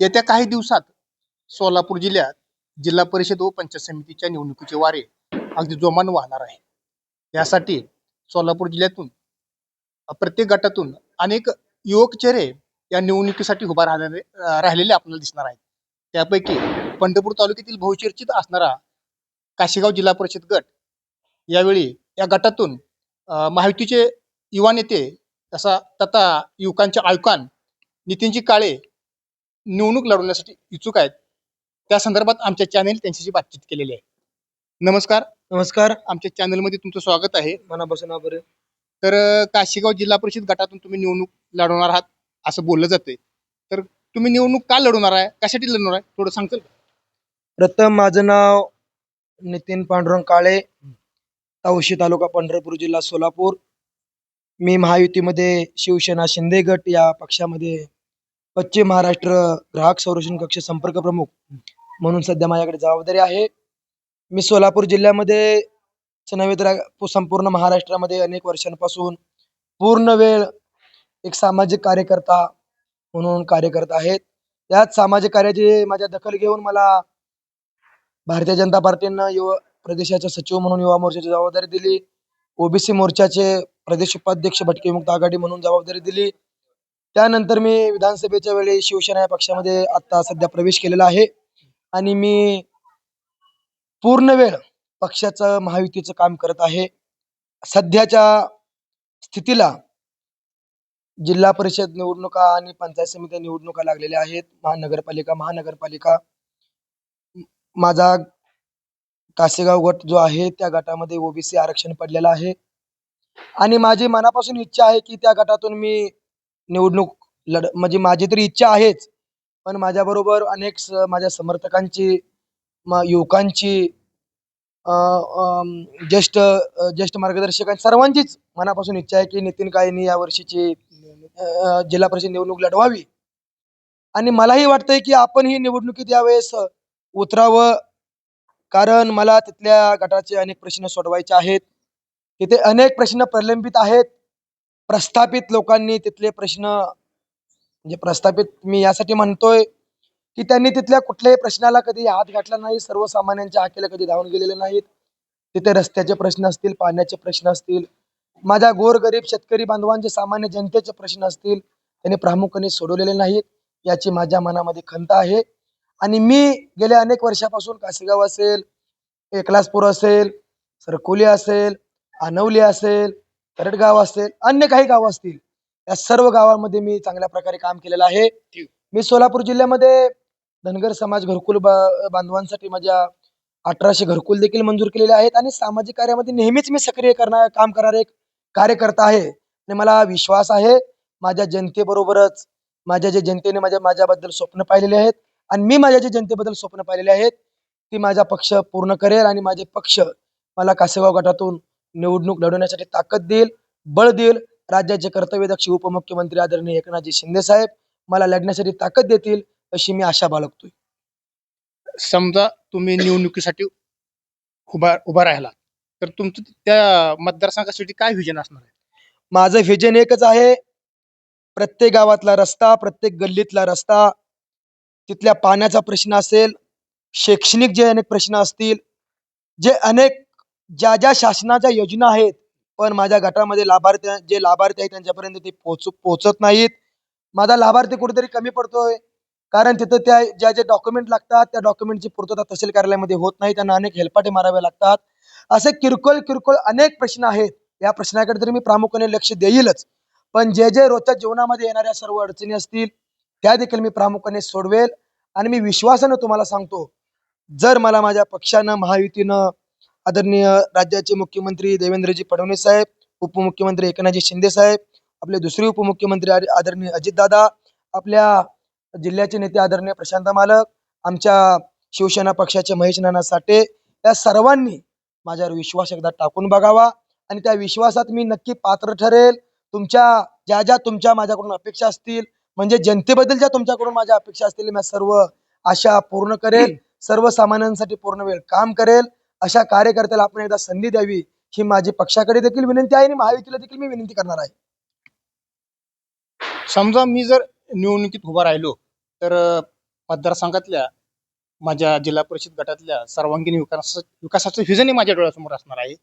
येत्या काही दिवसात सोलापूर जिल्ह्यात जिल्हा परिषद व पंचायत समितीच्या निवडणुकीचे वारे अगदी जोमानं वाहणार आहे यासाठी सोलापूर जिल्ह्यातून प्रत्येक गटातून अनेक युवक चेहरे या निवडणुकीसाठी उभा राहणारे राहिलेले आपल्याला दिसणार आहेत. त्यापैकी पंढरपूर तालुक्यातील बहुचर्चित असणारा काशीगाव जिल्हा परिषद गट यावेळी या गटातून महायुतीचे युवा नेते तसा तथा युवकांचे आयुकान नितीनजी काळे निवडणूक लढवण्यासाठी इच्छुक आहेत. त्या संदर्भात आमच्या चॅनेल त्यांच्याशी बातचीत केलेली आहे. नमस्कार. नमस्कार. आमच्या चॅनलमध्ये तुमचं स्वागत आहे. मनापासून आभार आहे. तर काशीगाव जिल्हा परिषद गटातून तुम्ही निवडणूक लढवणार आहात असं बोललं जाते तर तुम्ही निवडणूक का लढवणार आहे? कशासाठी लढवणार आहे? थोडं सांगताल का? प्रथम माझं नाव नितीन पांडुरंग काळे. तावशी तालुका पंढरपूर जिल्हा सोलापूर. मी महायुतीमध्ये शिवसेना शिंदे गट या पक्षामध्ये पश्चिम महाराष्ट्र ग्राहक संरक्षण कक्ष संपर्क प्रमुख. म्हणून सध्या माझ्याकडे जबाबदारी आहे. मी सोलापूर जिल्ह्यामध्ये च नव्हे तर संपूर्ण महाराष्ट्रामध्ये अनेक वर्षांपासून पूर्ण वेळ एक सामाजिक कार्यकर्ता म्हणून कार्य करत आहेत त्याच सामाजिक कार्याची माझ्या दखल घेऊन मला भारतीय जनता पार्टीनं युवा प्रदेशाचे सचिव म्हणून युवा मोर्चाची जबाबदारी दिली. ओबीसी मोर्चाचे प्रदेश उपाध्यक्ष भटके मुक्त आघाडी म्हणून जबाबदारी दिली. त्यानंतर मी विधानसभेच्या वेळी शिवसेना या पक्षामध्ये आता सध्या प्रवेश केलेला आहे. आणि मी पूर्ण वेळ पक्षाचं महायुतीचं काम करत आहे. सध्याच्या स्थितीला जिल्हा परिषद निवडणुका आणि पंचायत समिती निवडणुका लागलेल्या आहेत. महानगरपालिका महानगरपालिका. माझा कासेगाव गट जो आहे त्या गटामध्ये ओबीसी आरक्षण पडलेलं आहे. आणि माझी मनापासून इच्छा आहे की त्या गटातून मी निवडणूक लढ म्हणजे माझी तरी इच्छा आहेच. पण माझ्याबरोबर अनेक स- माझ्या समर्थकांची म- युवकांची ज्येष्ठ ज्येष्ठ मार्गदर्शकांची सर्वांचीच मनापासून इच्छा आहे की नितीन काळेंनी या वर्षीची जिल्हा परिषद निवडणूक लढवावी. आणि मलाही वाटतंय की आपण ही निवडणुकीत यावेळेस उतरावं कारण मला तिथल्या गटाचे अनेक प्रश्न सोडवायचे आहेत. तिथे अनेक प्रश्न प्रलंबित आहेत. प्रस्थापित लोकांनी तिथले प्रश्न म्हणजे प्रस्थापित मी यासाठी म्हणतोय की त्यांनी तिथल्या कुठल्याही प्रश्नाला कधी हात घातला नाही सर्वसामान्यांच्या हाकेला कधी धावून गेलेले नाहीत. तिथे रस्त्याचे प्रश्न असतील पाण्याचे प्रश्न असतील माझ्या गोरगरीब शेतकरी बांधवांचे सामान्य जनतेचे प्रश्न असतील त्यांनी प्रामुख्याने सोडवलेले नाहीत याची माझ्या मनामध्ये खंत आहे. आणि मी गेल्या अनेक वर्षापासून कासेगाव असेल एकलासपूर असेल सरकोली असेल आनवली असेल तरटगाव असेल अन्य काही गावं असतील या सर्व गावांमध्ये मी चांगल्या प्रकारे काम केलेलं आहे. मी सोलापूर जिल्ह्यामध्ये धनगर समाज घरकुल बांधवांसाठी माझ्या अठराशे घरकुल देखील मंजूर केलेले आहेत आणि सामाजिक कार्यामध्ये नेहमीच मी सक्रिय करणार काम करणारे एक कार्यकर्ता आहे. आणि मला विश्वास आहे माझ्या जनतेबरोबरच माझ्या जे जनतेने माझ्या माझ्याबद्दल स्वप्न पाहिलेले आहेत आणि मी माझ्या जे जनतेबद्दल स्वप्न पाहिलेले आहेत ती माझा पक्ष पूर्ण करेल आणि माझे पक्ष मला कासेगाव गटातून निवडणूक लढवण्यासाठी ताकद देईल बळ देईल. राज्याचे कर्तव्यदक्ष उपमुख्यमंत्री आदरणीय एकनाथजी शिंदे साहेब मला लढण्यासाठी ताकद देतील अशी मी आशा बाळगतोय. समजा तुम्ही निवडणुकीसाठी उभा उभा राहिला तर तुमचं त्या मतदारसंघासाठी काय विजन असणार आहे? माझं व्हिजन एकच आहे प्रत्येक गावातला रस्ता प्रत्येक गल्लीतला रस्ता तिथल्या पाण्याचा प्रश्न असेल शैक्षणिक जे अनेक प्रश्न असतील जे अनेक ज्या ज्या शासनाच्या योजना आहेत पण माझ्या गटामध्ये लाभार्थी जे लाभार्थी आहेत त्यांच्यापर्यंत ते पोहोच पोहोचत नाहीत. माझा लाभार्थी कुठेतरी कमी पडतोय. कारण तिथं त्या ज्या जे डॉक्युमेंट लागतात त्या डॉक्युमेंटची पूर्तता तहसील कार्यालयामध्ये होत नाही. त्यांना अनेक हेलपाटे मारावे लागतात. असे किरकोळ किरकोळ अनेक प्रश्न आहेत. या प्रश्नाकडे तरी मी प्रामुख्याने लक्ष देईलच. पण जे जे रोजच्या जीवनामध्ये येणाऱ्या सर्व अडचणी असतील त्या देखील मी प्रामुख्याने सोडवेल. आणि मी विश्वासानं तुम्हाला सांगतो जर मला माझ्या पक्षानं महायुतीनं आदरणीय राज्याचे मुख्यमंत्री देवेंद्रजी फडणवीस साहेब उपमुख्यमंत्री एकनाथजी शिंदे साहेब आपले दुसरे उपमुख्यमंत्री आद- आदरणीय अजितदादा आपल्या जिल्ह्याचे नेते आदरणीय प्रशांत मालक आमच्या शिवसेना पक्षाचे महेश नाना साठे या सर्वांनी माझ्यावर विश्वास एकदा टाकून बघावा आणि त्या विश्वासात मी नक्की पात्र ठरेल. तुमच्या ज्या ज्या तुमच्या माझ्याकडून अपेक्षा असतील म्हणजे जनतेबद्दल ज्या तुमच्याकडून माझ्या अपेक्षा असतील मी सर्व आशा पूर्ण करेल. सर्वसामान्यांसाठी पूर्ण वेळ काम करेल. अशा कार्यकर्त्याला आपण एकदा संधी द्यावी ही माझी पक्षाकडे देखील विनंती आहे आणि महायुतीला देखील मी विनंती करणार आहे. समजा मी जर निवडणुकीत उभा राहिलो तर मतदारसंघातल्या माझ्या जिल्हा परिषद गटातल्या सर्वांगीण विकास विकासाचं व्हिजनही माझ्या डोळ्यासमोर असणार आहे.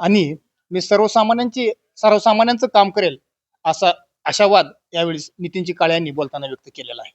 आणि मी सर्वसामान्यांची सर्वसामान्यांचं काम करेल असा आशावाद यावेळी नितीनजी काळे यांनी बोलताना व्यक्त केलेला आहे.